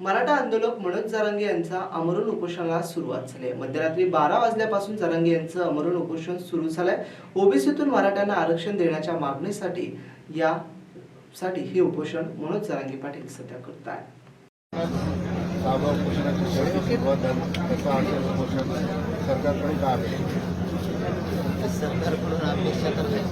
मराठा आंदोलक मनोज जरांगे यांचा अमरून उपोषणाला सुरुवात झाली. आहे मध्यरात्री बारा वाजल्यापासून जरांगे यांचं अमरून उपोषण सुरू झालंय. ओबीसीतून मराठ्यांना आरक्षण देण्याच्या मागणीसाठी या साठी हे उपोषण मनोज जरांगे पाटील सध्या करत आहे? सरकारकडून अपेक्षा जनता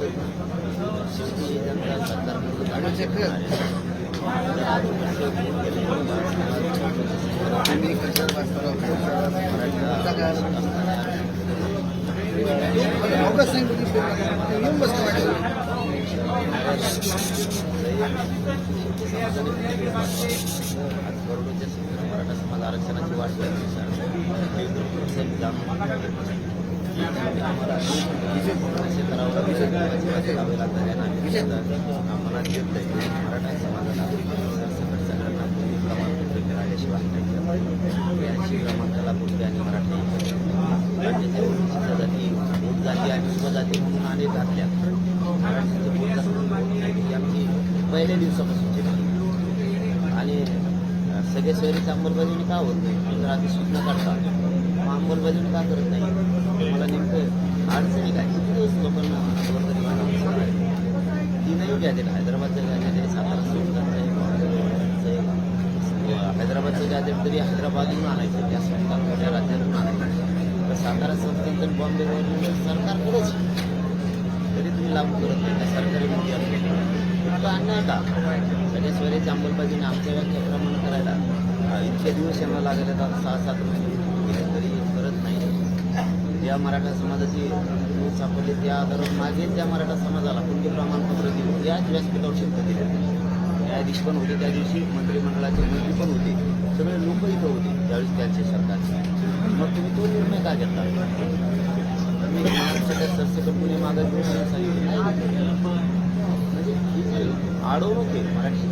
मराठा समाज आरक्षणाची वाट आम्हाला घेत मराठा समाजाला सरसकट सगळ्यांना प्रमाणपत्र मिळाल्याशिवाय मला क्रमांकाला आणि मराठी जाती जाती आणि उपजाती म्हणून अनेक घातल्या. मराठीचं आमची पहिल्या दिवसापासून आणि सगळे शहरीची अंमलबजावणी का होत नाही? जर सूचना काढतात. मग अंमलबजावणी का करत नाही? मला नेमकं अडचणी काय? किती दिवस लोकांना ती नाही घ्या तीनही गॅजेट हैदराबादचं गॅजेट सातारा संस्थांचं आहे बॉम्बेचं आहे हैदराबादचं तरी हैदराबादहून आणायचं त्या संस्था मोठ्या राज्यातून आणायचं तर सातारा संस्थांचं आणि सरकार सरकारकडेच तरी तुम्ही लागू करत नाही. त्या सरकारी इतकं अन्याय का? सगळ्या स्वराची अंमलबाजीने आमच्या व्याख्याप्रमाणे करायला इतके दिवस यांना लागले आता सहा सात महिने तरी करत नाही. ज्या मराठा समाजाची सापडली. त्या आधारावर मागे त्या मराठा समाजाला कोणते प्रमाणपत्र दिले? त्याच व्यासपीठावर शब्द दिले न्यायाधीश पण होते त्या दिवशी मंत्रिमंडळाचे मंत्री पण होते. सगळे लोक इथं होते. त्यावेळेस त्यांचे सरकारचे मग तुम्ही तो निर्णय का घेतला? तुम्ही महाराष्ट्राच्या सरसकट पुणे मागे सांगितलं. म्हणजे ही आहे मराठी